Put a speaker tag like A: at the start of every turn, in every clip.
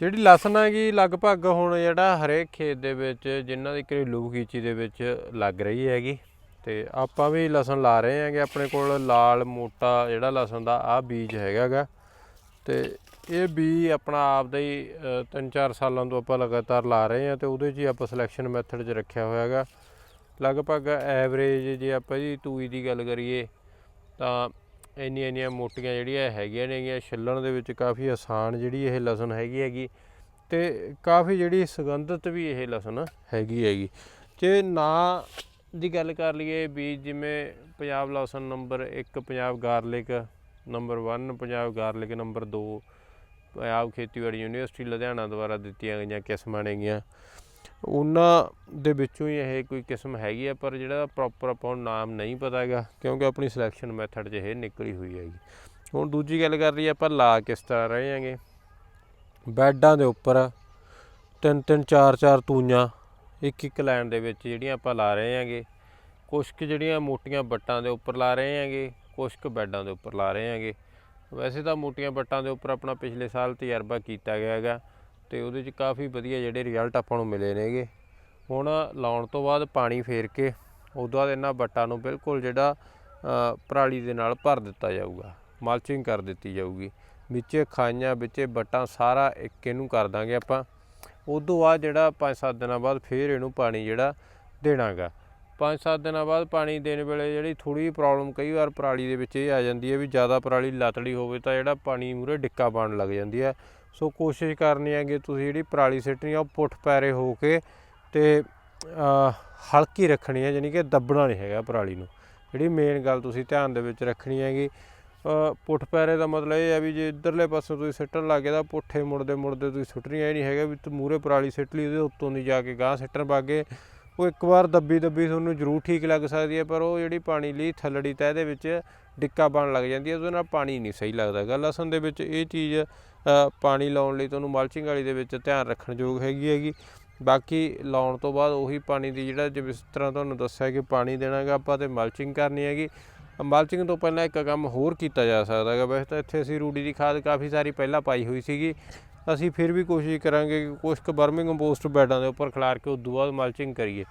A: ਜਿਹੜੀ ਲਸਣ ਹੈਗੀ ਲਗਭਗ ਹੁਣ ਜਿਹੜਾ ਹਰੇਕ ਖੇਤ ਦੇ ਵਿੱਚ ਜਿਨ੍ਹਾਂ ਦੀ ਘਰੇਲੂ ਬਗੀਚੀ ਦੇ ਵਿੱਚ ਲੱਗ ਰਹੀ ਹੈਗੀ ਤੇ ਆਪਾਂ ਵੀ ਲਸਣ ਲਾ ਰਹੇ ਹਾਂਗੇ ਆਪਣੇ ਕੋਲ ਲਾਲ ਮੋਟਾ ਜਿਹੜਾ ਲਸਣ ਦਾ ਆ ਬੀਜ ਹੈਗਾਗਾ ਤੇ ਇਹ ਬੀ ਆਪਣਾ ਆਪ ਦਾ ਹੀ 3-4 ਸਾਲਾਂ ਤੋਂ ਆਪਾਂ ਲਗਾਤਾਰ ਲਾ ਰਹੇ ਹਾਂ ਤੇ ਉਹਦੇ 'ਚ ਹੀ ਆਪਾਂ ਸਿਲੈਕਸ਼ਨ ਮੈਥਡ 'ਚ ਰੱਖਿਆ ਹੋਇਆ ਹੈਗਾ। ਲਗਭਗ ਐਵਰੇਜ ਜੇ ਆਪਾਂ ਜੀ ਤੂਈ ਦੀ ਗੱਲ ਕਰੀਏ ਤਾਂ ਇੰਨੀਆਂ ਇੰਨੀਆਂ ਮੋਟੀਆਂ ਜਿਹੜੀਆਂ ਹੈਗੀਆਂ ਨੇਗੀਆਂ, ਛਿੱਲਣ ਦੇ ਵਿੱਚ ਕਾਫੀ ਆਸਾਨ ਜਿਹੜੀ ਇਹ ਲਸਣ ਹੈਗੀ ਹੈਗੀ ਤੇ ਕਾਫੀ ਜਿਹੜੀ ਸੁਗੰਧਿਤ ਵੀ ਇਹ ਲਸਣ ਹੈਗੀ ਹੈਗੀ। ਜੇ ਨਾ ਦੀ ਗੱਲ ਕਰ ਲਈਏ ਵੀ ਜਿਵੇਂ ਪੰਜਾਬ ਲਸਣ number 1 Punjab garlic number 1 Punjab garlic number 2 Punjab ਖੇਤੀਬਾੜੀ ਯੂਨੀਵਰਸਿਟੀ ਲੁਧਿਆਣਾ ਦੁਆਰਾ ਦਿੱਤੀਆਂ ਗਈਆਂ ਕਿਸਮਾਂ ਨੇਗੀਆਂ। ਉਹਨਾਂ ਦੇ ਵਿੱਚੋਂ ਹੀ ਇਹ ਕੋਈ ਕਿਸਮ ਹੈਗੀ ਆ, ਪਰ ਜਿਹੜਾ ਪ੍ਰੋਪਰ ਆਪਾਂ ਨੂੰ ਨਾਮ ਨਹੀਂ ਪਤਾ ਹੈਗਾ, ਕਿਉਂਕਿ ਆਪਣੀ ਸਿਲੈਕਸ਼ਨ ਮੈਥਡ 'ਚ ਇਹ ਨਿਕਲੀ ਹੋਈ ਹੈਗੀ। ਹੁਣ ਦੂਜੀ ਗੱਲ ਕਰ ਰਹੀ ਆਪਾਂ ਲਾ ਕਿਸ ਤਰ੍ਹਾਂ ਰਹੇ ਹਾਂਗੇ। ਬੈੱਡਾਂ ਦੇ ਉੱਪਰ ਤਿੰਨ ਤਿੰਨ ਚਾਰ ਚਾਰ ਤੂਈਆਂ, ਇੱਕ ਇੱਕ ਲਾਈਨ ਦੇ ਵਿੱਚ ਜਿਹੜੀਆਂ ਆਪਾਂ ਲਾ ਰਹੇ ਹਾਂਗੇ। ਕੁਛ ਕੁ ਜਿਹੜੀਆਂ ਮੋਟੀਆਂ ਬੱਟਾਂ ਦੇ ਉੱਪਰ ਲਾ ਰਹੇ ਹਾਂਗੇ ਕੁਛ ਕੁ ਬੈੱਡਾਂ ਦੇ ਉੱਪਰ ਲਾ ਰਹੇ ਹਾਂਗੇ। ਵੈਸੇ ਤਾਂ ਮੋਟੀਆਂ ਬੱਟਾਂ ਦੇ ਉੱਪਰ ਆਪਣਾ ਪਿਛਲੇ ਸਾਲ ਤਜਰਬਾ ਕੀਤਾ ਗਿਆ ਹੈਗਾ। ਤੇ ਉਹਦੇ 'ਚ ਕਾਫੀ ਵਧੀਆ ਜਿਹੜੇ ਰਿਜ਼ਲਟ ਆਪਾਂ ਨੂੰ ਮਿਲੇ ਨੇਗੇ। ਹੁਣ ਲਾਉਣ ਤੋਂ ਬਾਅਦ ਪਾਣੀ ਫੇਰ ਕੇ ਉਸ ਤੋਂ ਬਾਅਦ ਇਹਨਾਂ ਬੱਟਾਂ ਨੂੰ ਬਿਲਕੁਲ ਜਿਹੜਾ ਪਰਾਲੀ ਦੇ ਨਾਲ ਭਰ ਦਿੱਤਾ ਜਾਊਗਾ। ਮਲਚਿੰਗ ਕਰ ਦਿੱਤੀ ਜਾਊਗੀ। ਵਿੱਚੇ ਖਾਈਆਂ, ਵਿੱਚੇ ਬੱਟਾਂ ਸਾਰਾ ਇੱਕ ਇਹਨੂੰ ਕਰ ਦਾਂਗੇ ਆਪਾਂ। ਉਸ ਤੋਂ ਬਾਅਦ ਜਿਹੜਾ 5-7 ਦਿਨਾਂ ਬਾਅਦ ਫੇਰ ਇਹਨੂੰ ਪਾਣੀ ਜਿਹੜਾ ਦੇਣਾਗਾ। 5-7 ਦਿਨਾਂ ਬਾਅਦ ਪਾਣੀ ਦੇਣ ਵੇਲੇ ਜਿਹੜੀ ਥੋੜੀ ਪ੍ਰੋਬਲਮ ਕਈ ਵਾਰ ਪਰਾਲੀ ਦੇ ਵਿੱਚ ਇਹ ਆ ਜਾਂਦੀ ਹੈ ਵੀ ਜ਼ਿਆਦਾ ਪਰਾਲੀ ਲਤੜੀ ਹੋਵੇ ਤਾਂ ਜਿਹੜਾ ਪਾਣੀ ਮੂਰੇ ਡਿੱਕਾ ਪਾਣ ਲੱਗ ਜਾਂਦੀ ਹੈ। ਸੋ ਕੋਸ਼ਿਸ਼ ਕਰਨੀ ਹੈ ਕਿ ਤੁਸੀਂ ਜਿਹੜੀ ਪਰਾਲੀ ਸਿੱਟਣੀ ਆ, ਉਹ ਪੁੱਠ ਪੈਰੇ ਹੋ ਕੇ ਤੇ ਹਲਕੀ ਰੱਖਣੀ ਹੈ, ਯਾਨੀ ਕਿ ਦੱਬਣਾ ਨਹੀਂ ਹੈਗਾ ਪਰਾਲੀ ਨੂੰ। ਜਿਹੜੀ ਮੇਨ ਗੱਲ ਤੁਸੀਂ ਧਿਆਨ ਦੇ ਵਿੱਚ ਰੱਖਣੀ ਹੈਗੀ ਪੁੱਠ ਪੈਰੇ ਦਾ ਮਤਲਬ ਇਹ ਹੈ ਵੀ ਜੇ ਇਧਰਲੇ ਪਾਸੇ ਤੁਸੀਂ ਸਿੱਟਣ ਲੱਗੇ ਤਾਂ ਪੁੱਠੇ ਮੁੜਦੇ ਮੁੜਦੇ ਤੁਸੀਂ ਸੁੱਟਣੀ ਇਹ ਨਹੀਂ ਹੈਗਾ ਵੀ ਤੂੰ ਮੂਰੇ ਪਰਾਲੀ ਸਿੱਟ ਲਈ, ਉਹਦੇ ਉੱਤੋਂ ਦੀ ਜਾ ਕੇ ਗਾਂ ਸਿੱਟਣ ਬਾਗੇ ਉਹ ਇੱਕ ਵਾਰ ਦੱਬੀ ਦੱਬੀ ਤੁਹਾਨੂੰ ਜ਼ਰੂਰ ਠੀਕ ਲੱਗ ਸਕਦੀ ਹੈ, ਪਰ ਉਹ ਜਿਹੜੀ ਪਾਣੀ ਲਈ ਥੱਲੜੀ ਤਹਿ ਦੇ ਵਿੱਚ ਡਿੱਕਾ ਬਣ ਲੱਗ ਜਾਂਦੀ ਹੈ, ਉਹਦੇ ਨਾਲ ਪਾਣੀ ਨਹੀਂ ਸਹੀ ਲੱਗਦਾ। ਗਾ ਲਸਣ ਦੇ ਵਿੱਚ ਇਹ ਚੀਜ਼ ਪਾਣੀ ਲਾਉਣ ਲਈ ਤੁਹਾਨੂੰ ਮਲਚਿੰਗ ਵਾਲੀ ਦੇ ਵਿੱਚ ਧਿਆਨ ਰੱਖਣ ਯੋਗ ਹੈਗੀ ਹੈਗੀ। ਬਾਕੀ ਲਾਉਣ ਤੋਂ ਬਾਅਦ ਉਹੀ ਪਾਣੀ ਦੀ ਜਿਹੜਾ ਜਿਸ ਤਰ੍ਹਾਂ ਤੁਹਾਨੂੰ ਦੱਸਿਆ ਕਿ ਪਾਣੀ ਦੇਣਾਗਾ, ਆਪਾਂ ਤੇ ਮਲਚਿੰਗ ਕਰਨੀ ਹੈਗੀ। ਮਲਚਿੰਗ ਤੋਂ ਪਹਿਲਾਂ ਇੱਕ ਕੰਮ ਹੋਰ ਕੀਤਾ ਜਾ ਸਕਦਾ ਹੈਗਾ। ਵੈਸੇ ਤਾਂ ਇੱਥੇ ਅਸੀਂ ਰੂੜੀ ਦੀ ਖਾਦ ਕਾਫੀ ਸਾਰੀ ਪਹਿਲਾਂ ਪਾਈ ਹੋਈ ਸੀਗੀ। ਅਸੀਂ ਫਿਰ ਵੀ ਕੋਸ਼ਿਸ਼ ਕਰਾਂਗੇ ਕਿ ਕੁਛ ਕੁ ਬਰਮਿੰਗ ਕੰਪੋਸਟ ਬੈਡਾਂ ਦੇ ਉੱਪਰ ਖਿਲਾਰ ਕੇ ਉਦੋਂ ਬਾਅਦ ਮਲਚਿੰਗ ਕਰੀਏ।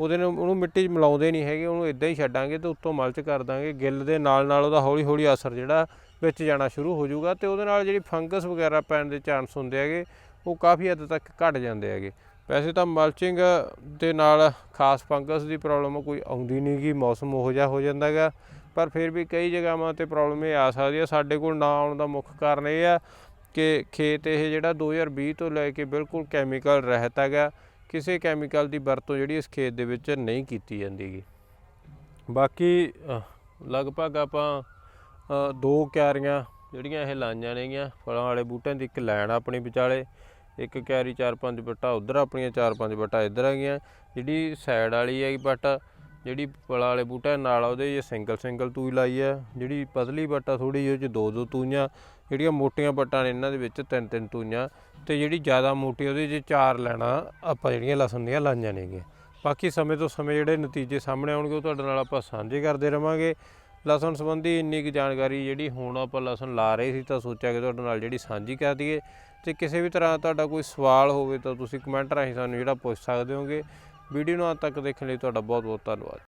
A: ਉਹਦੇ ਨਾਲ ਉਹਨੂੰ ਮਿੱਟੀ 'ਚ ਮਿਲਾਉਂਦੇ ਨਹੀਂ ਹੈਗੇ, ਉਹਨੂੰ ਇਦਾਂ ਹੀ ਛੱਡਾਂਗੇ ਤੇ ਉੱਤੋਂ ਮਲਚ ਕਰ ਦਾਂਗੇ। ਗਿੱਲ ਦੇ ਨਾਲ ਨਾਲ ਉਹਦਾ ਹੌਲੀ ਹੌਲੀ ਅਸਰ ਜਿਹੜਾ ਵਿੱਚ ਜਾਣਾ ਸ਼ੁਰੂ ਹੋ ਜਾਊਗਾ ਤੇ ਉਹਦੇ ਨਾਲ ਜਿਹੜੀ ਫੰਗਸ ਵਗੈਰਾ ਪੈਣ ਦੇ ਚਾਂਸ ਹੁੰਦੇ ਹੈਗੇ, ਉਹ ਕਾਫੀ ਹੱਦ ਤੱਕ ਘਟ ਜਾਂਦੇ ਹੈਗੇ। ਵੈਸੇ ਤਾਂ ਮਲਚਿੰਗ ਦੇ ਨਾਲ ਖਾਸ ਫੰਗਸ ਦੀ ਪ੍ਰੋਬਲਮ ਕੋਈ ਆਉਂਦੀ ਨਹੀਂ ਗੀ, ਮੌਸਮ ਉਹੋ ਜਿਹਾ ਹੋ ਜਾਂਦਾ ਹੈਗਾ। ਪਰ ਫਿਰ ਵੀ ਕਈ ਜਗ੍ਹਾਵਾਂ ਤੇ ਪ੍ਰੋਬਲਮ ਇਹ ਆ ਸਕਦੀ ਹੈ ਸਾਡੇ ਕੋਲ ਨਾ ਆਉਣ ਦਾ ਮੁੱਖ ਕਾਰਨ ਇਹ ਆ ਕਿ ਖੇਤ ਇਹ ਜਿਹੜਾ 2020 ਤੋਂ ਲੈ ਕੇ ਬਿਲਕੁਲ ਕੈਮੀਕਲ ਰਹਿਤ ਹੈਗਾ, ਕਿਸੇ ਕੈਮੀਕਲ ਦੀ ਵਰਤੋਂ ਜਿਹੜੀ ਇਸ ਖੇਤ ਦੇ ਵਿੱਚ ਨਹੀਂ ਕੀਤੀ ਜਾਂਦੀਗੀ ਬਾਕੀ ਲਗਭਗ ਆਪਾਂ ਦੋ ਕਿਆਰੀਆਂ ਜਿਹੜੀਆਂ ਇਹ ਲਾਈਆਂ ਨੇਗੀਆਂ, ਫਲਾਂ ਵਾਲੇ ਬੂਟਿਆਂ ਦੀ, ਇੱਕ ਲਾਈਨ ਆਪਣੀ ਵਿਚਾਲੇ, ਇੱਕ ਕਿਆਰੀ 4-5 ਬੱਟਾ, ਉਧਰ ਆਪਣੀਆਂ 4-5 ਬੱਟਾ ਇੱਧਰ ਆ ਗਈਆਂ, ਜਿਹੜੀ ਸਾਈਡ ਵਾਲੀ ਹੈਗੀ ਬੱਟ ਜਿਹੜੀ ਫਲਾਂ ਵਾਲੇ ਬੂਟਾ ਨਾਲ ਉਹਦੇ 'ਚ ਸਿੰਗਲ ਸਿੰਗਲ ਤੂਈ ਲਾਈ ਆ ਜਿਹੜੀ ਪਤਲੀ ਬੱਟਾ ਥੋੜੀ ਜਿਹੀ, ਉਹ 'ਚ ਦੋ ਦੋ ਤੂਈਆਂ, ਜਿਹੜੀਆਂ ਮੋਟੀਆਂ ਬੱਟਾਂ ਨੇ ਇਹਨਾਂ ਦੇ ਵਿੱਚ, ਤਿੰਨ ਤਿੰਨ ਤੂਈਆਂ। ਤੇ ਜਿਹੜੀ ਜ਼ਿਆਦਾ ਮੋਟੀ, ਉਹਦੇ 'ਚ ਚਾਰ ਲੈਣਾ ਆਪਾਂ ਜਿਹੜੀਆਂ ਲਸਣ ਦੀਆਂ ਲਾਈਆਂ ਨੇਗੀਆਂ। ਬਾਕੀ ਸਮੇਂ ਤੋਂ ਸਮੇਂ ਜਿਹੜੇ ਨਤੀਜੇ ਸਾਹਮਣੇ ਆਉਣਗੇ, ਉਹ ਤੁਹਾਡੇ ਨਾਲ ਆਪਾਂ ਸਾਂਝੇ ਕਰਦੇ ਰਵਾਂਗੇ। ਲਸਣ ਸੰਬੰਧੀ ਇੰਨੀ ਕੁ ਜਾਣਕਾਰੀ ਜਿਹੜੀ ਹੁਣ ਆਪਾਂ ਲਸਣ ਲਾ ਰਹੇ ਸੀ, ਤਾਂ ਸੋਚਿਆ ਕਿ ਤੁਹਾਡੇ ਨਾਲ ਜਿਹੜੀ ਸਾਂਝੀ ਕਰ ਦਈਏ। ਤੇ ਕਿਸੇ ਵੀ ਤਰ੍ਹਾਂ ਤੁਹਾਡਾ ਕੋਈ ਸਵਾਲ ਹੋਵੇ, ਤਾਂ ਤੁਸੀਂ ਕਮੈਂਟ ਰਾਹੀਂ ਸਾਨੂੰ ਜਿਹੜਾ ਪੁੱਛ ਸਕਦੇ ਹੋਗੇ। ਵੀਡੀਓ ਨੂੰ ਅੰਤ ਤੱਕ ਦੇਖਣ ਲਈ ਤੁਹਾਡਾ ਬਹੁਤ ਬਹੁਤ ਧੰਨਵਾਦ।